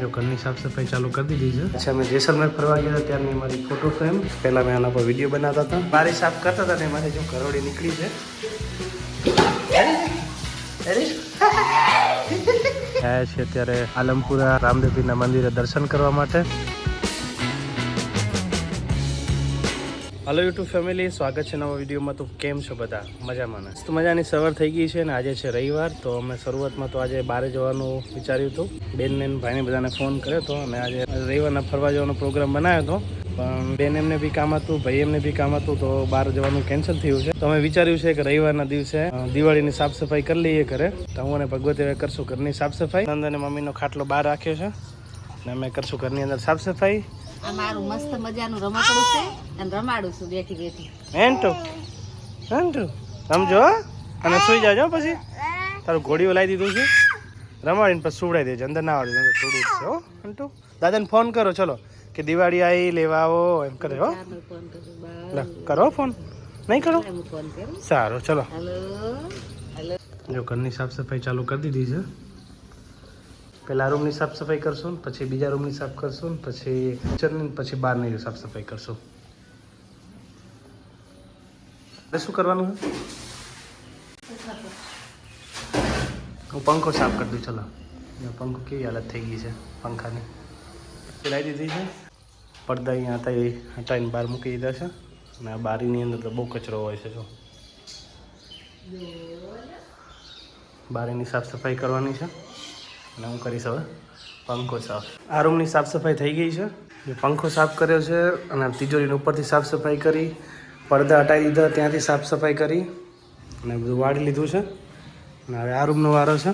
જો ઘરની સાફ સફાઈ ચાલુ કરી દીધી છે. પછી અમે જેસલમેર ફરવા ગયા હતા ત્યારની મારી ફોટો ફ્રેમ પહેલાં મેં આના પર વીડિયો બનાવતા હતા. બારી સાફ કરતા હતા ને મારે જો કરોડી નીકળી છે. આવ્યા છે અત્યારે આલમપુરા રામદેવીના મંદિરે દર્શન કરવા માટે. હલો યુટ્યુબ ફેમિલી સ્વાગત છે નવા વિડીયોમાં. તો કેમ છો બધા? મજામાં તો મજાની સવાર થઈ ગઈ છે ને આજે છે રવિવાર, તો અમે શરૂઆતમાં તો આજે બહાર જવાનું વિચાર્યું હતું. બેન ભાઈને બધાને ફોન કર્યો હતો અને આજે રવિવારના ફરવા જવાનો પ્રોગ્રામ બનાવ્યો હતો. પણ બેન એમને બી કામ હતું, ભાઈ એમને બી કામ હતું, તો બહાર જવાનું કેન્સલ થયું છે. તો અમે વિચાર્યું છે કે રવિવારના દિવસે દિવાળીની સાફ સફાઈ કરી લઈએ ઘરે. તો હું અને ભગવતી હવે કરશું ઘરની સાફ સફાઈ. નંદ અને મમ્મીનો ખાટલો બહાર રાખ્યો છે. અને અમે કરશું ઘરની અંદર સાફ સફાઈ. આ મારું મસ્ત મજાનું રમકડું છે અને રમાડું છું બેઠી બેઠી. એન્ટુ એન્ટુ સમજો? અને સુઈ જાજો પછી. તારું ઘોડીઓ લાવી દીધું છે. રમાડીને પછી સુવડાવી દેજો. અંદર ના વાળું અંદર થોડું છે હો. દાદાને ફોન કરો ચલો. કે દિવાળી આવી લેવા આવો એમ કરે હો. કરું ફોન. નહીં કરો? સારું ચલો. જો ઘરની સાફ સફાઈ ચાલુ કરી દીધી છે. પહેલા રૂમની સાફ સફાઈ કરશું ને પછી બીજા રૂમની સાફ કરશું ને પછી કિચનની પછી બહારની સાફ સફાઈ કરશું શું કરવાનું છે? હું પંખો સાફ કરી દઉં ચલો. પંખો કેવી હાલત થઈ ગઈ છે પંખાની. ચલાવી દીધી છે? પડદા અહીંયા હતા એ હટાવીને બહાર મૂકી દીધા છે. અને આ બારીની અંદર તો બહુ કચરો હોય છે જો. બારીની સાફ સફાઈ કરવાની છે. અને હું કરીશ હવે પંખો સાફ. આ રૂમની સાફ સફાઈ થઈ ગઈ છે. પંખો સાફ કર્યો છે અને તિજોરીની ઉપરથી સાફ સફાઈ કરી, પડદા હટાવી દીધા, ત્યાંથી સાફ સફાઈ કરી અને બધું વાળી લીધું છે. અને હવે આ રૂમનો વારો છે.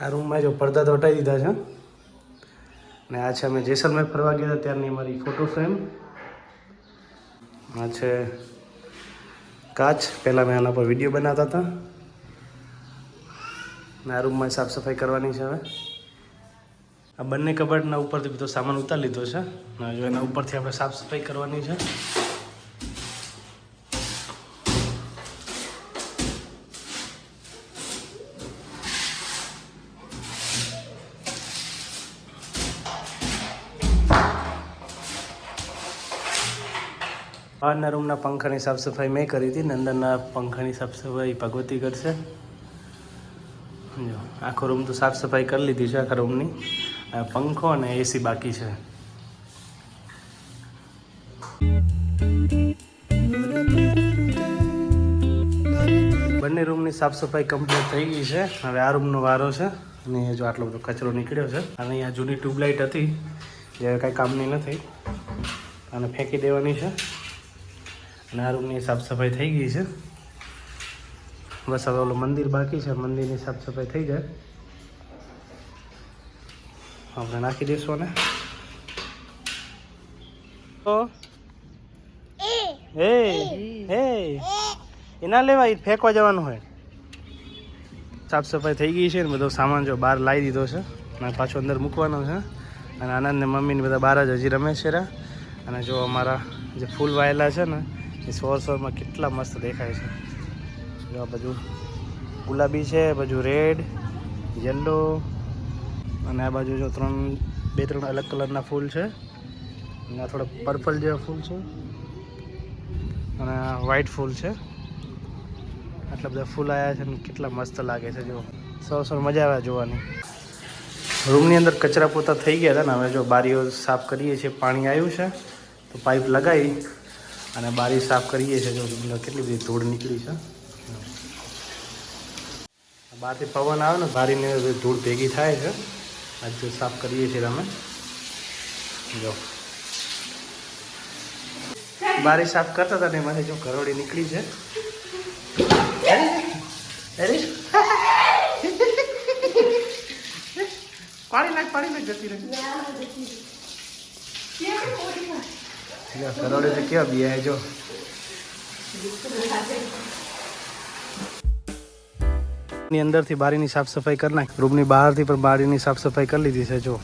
આ રૂમમાં જો પડદા તો હટાવી દીધા છે. અને આ છે અમે જેસલમેર ફરવા ગયા હતા, ત્યારની મારી ફોટો ફ્રેમ આ છે કાચ. પહેલાં મેં આના પર વીડિયો બનાવતા હતા. આ રૂમમાં સાફ સફાઈ કરવાની છે હવે. આ બંને કબાટના ઉપરથી બધો સામાન ઉતારી લીધો છે. અને એના ઉપરથી આપણે સાફ સફાઈ કરવાની છે. બહારના રૂમના પંખાની સાફ સફાઈ મેં કરી હતી. ને પંખાની સાફ સફાઈ ભગવતી કરશે. જો આખો રૂમ તો સાફ સફાઈ કરી લીધી છે, આખા રૂમની. પંખો અને એસી બાકી છે. બંને રૂમની સાફ સફાઈ કમ્પ્લીટ થઈ ગઈ છે. હવે આ રૂમનો વારો છે. અને જો આટલો બધો કચરો નીકળ્યો છે. અને અહીંયા જૂની ટ્યુબલાઇટ હતી. જે કાંઈ કામની નથી. અને ફેંકી દેવાની છે. અને આ રૂમની સાફ સફાઈ થઈ ગઈ છે. બસ હવે ઓલું મંદિર બાકી છે મંદિરની સાફ સફાઈ થઈ જાય. આપણે નાખી દઈશું ને તો? હે એ એના લેવા એ ફેંકવા જવાનું હોય. સાફ સફાઈ થઈ ગઈ છે ને બધો સામાન જો બહાર લાવી દીધો છે. અને પાછો અંદર મૂકવાનો છે. અને આનંદ ને મમ્મીને બધા બહાર જ હજી રમે છે રા અને જો અમારા જે ફૂલ વાયેલા છે ને એ સોર સોરમાં કેટલા મસ્ત દેખાય છે. જો આ બાજુ ગુલાબી છે બાજુ રેડ, યલો અને આ બાજુ જો ત્રણ, બે, ત્રણ અલગ કલરના ફૂલ છે. અને આ થોડા પર્પલ જેવા ફૂલ છે. અને આ ફૂલ છે. આટલા બધા ફૂલ આવ્યા છે ને કેટલા મસ્ત લાગે છે જો સૌ સૌ મજા આવે જોવાની. રૂમની અંદર કચરા પોતા થઈ ગયા હતા ને હવે જો બારીઓ સાફ કરીએ છીએ, પાણી આવ્યું છે, તો પાઇપ લગાવી અને બારી સાફ કરીએ છીએ. જો કેટલી બધી ધૂળ નીકળી છે. બહારથી પવન આવે ને ભારીને ધૂળ ભેગી થાય છે. આજે સાફ કરીએ છીએ અમે. જો. બારી સાફ કરતા હતા ને એમાંથી જો ઘરોડી નીકળી છે. પાણી નાખ પાણી નાખ, જતી રહી. ઘરોડી કેવા બિયા જો. ની અંદરથી બારીની સાફ સફાઈ કરી નાખ. રૂમની બહારથી પણ બારીની સાફ સફાઈ કરી લીધી છે જો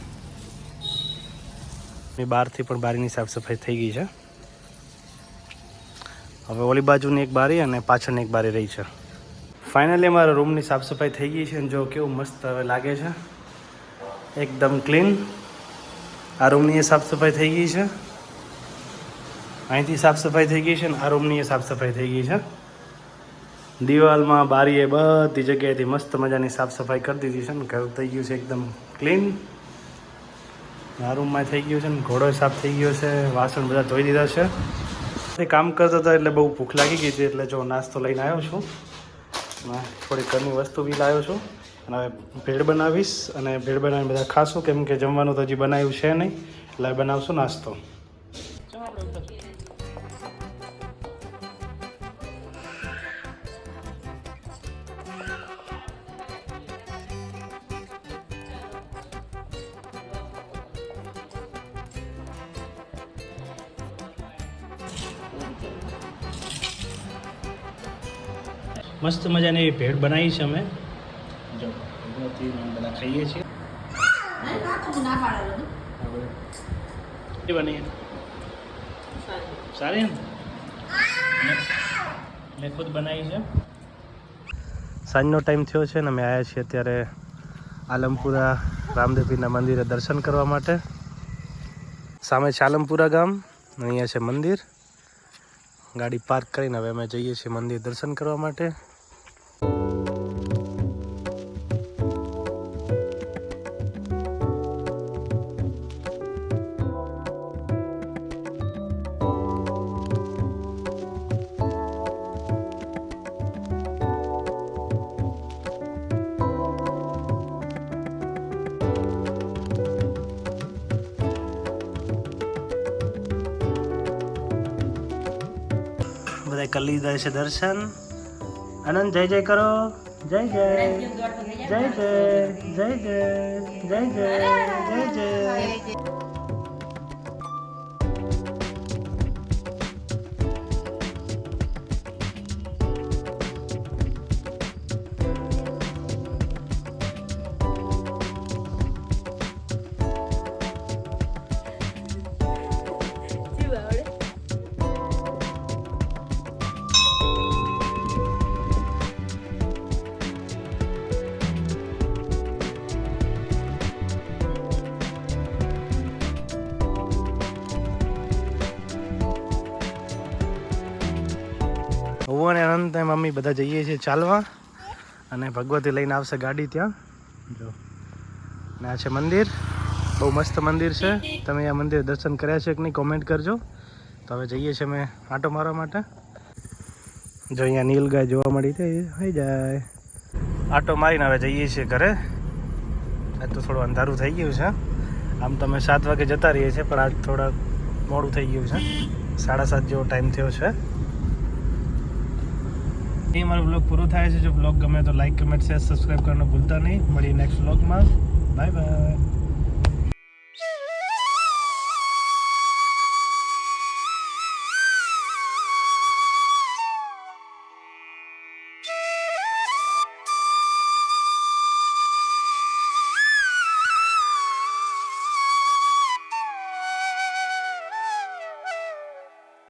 બહારથી પણ બારીની સાફ સફાઈ થઈ ગઈ છે. હવે ઓલી બાજુની એક બારી અને પાછળની એક બારી રહી છે. ફાઇનલી અમારા રૂમની સાફ સફાઈ થઈ ગઈ છે અને જો કેવું મસ્ત હવે લાગે છે. એકદમ ક્લીન આ રૂમની એ સાફ સફાઈ થઈ ગઈ છે. અહીંથી સાફ સફાઈ થઈ ગઈ છે અને આ રૂમની એ સાફ સફાઈ થઈ ગઈ છે. દિવાલમાં બારીએ બધી જગ્યાએથી મસ્ત મજાની સાફ સફાઈ કરી દીધી છે ને, ઘર થઈ ગયું છે એકદમ ક્લીન આ રૂમમાં થઈ ગયું છે ને, ઘોડો સાફ થઈ ગયો છે, વાસણ બધા ધોઈ દીધા છે. એ કામ કરતો હતા એટલે બહુ ભૂખ લાગી ગઈ હતી, એટલે જો નાસ્તો લઈને આવ્યો છું. થોડી ઘરની વસ્તુ બી લાવ્યો છું. અને હવે ભેળ બનાવીશ અને ભેળ બનાવીને બધા ખાશું, કેમ કે જમવાનું તો હજી બનાવ્યું છે નહીં. એટલે બનાવશું નાસ્તો. મસ્ત મજાની એવી ભેળ બનાવી છે અમે. જો બધા ખાઈએ છીએ. ના પાડેલો એ બની. સારી મેં- મેં ખુદ બનાવી છે. સાંજનો ટાઈમ થયો છે ને અમે આવ્યા છીએ અત્યારે આલમપુરા રામદેવપીરના મંદિરે દર્શન કરવા માટે. સામે છે આલમપુરા ગામ અહીંયા છે મંદિર. ગાડી પાર્ક કરીને હવે અમે જઈએ છીએ મંદિર દર્શન કરવા માટે. બધા કરી લીધા છે દર્શન. આનંદ જય જય કરો. જય જય. જય જય. જય જય. જય જય. જય જય. અને અનંત અને મમ્મી બધા જઈએ છીએ ચાલવા. અને ભગવતી લઈને આવશે ગાડી ત્યાં. જો. અને આ છે મંદિર. બહુ મસ્ત મંદિર છે. તમે આ મંદિર દર્શન કર્યા છે કે નહીં કોમેન્ટ કરજો. તો હવે જઈએ છીએ અમે આંટો મારવા માટે. જો અહીંયા નીલગાય જોવા મળી તે થઈ જાય. આંટો મારીને હવે જઈએ છીએ ઘરે. આજ તો થોડું અંધારું થઈ ગયું છે. આમ તમે સાત વાગે જતા રહીએ છીએ, પણ આજ થોડા મોડું થઈ ગયું છે. સાડા સાત જેવો ટાઈમ થયો છે. એ મારો બ્લોગ પૂરો થાય છે. જો બ્લોગ ગમે તો લાઈક કમેન્ટ શેર સબસ્ક્રાઈબ કરવાનું ભૂલતા નહીં. મળીએ નેક્સ્ટ બ્લોગમાં બાય બાય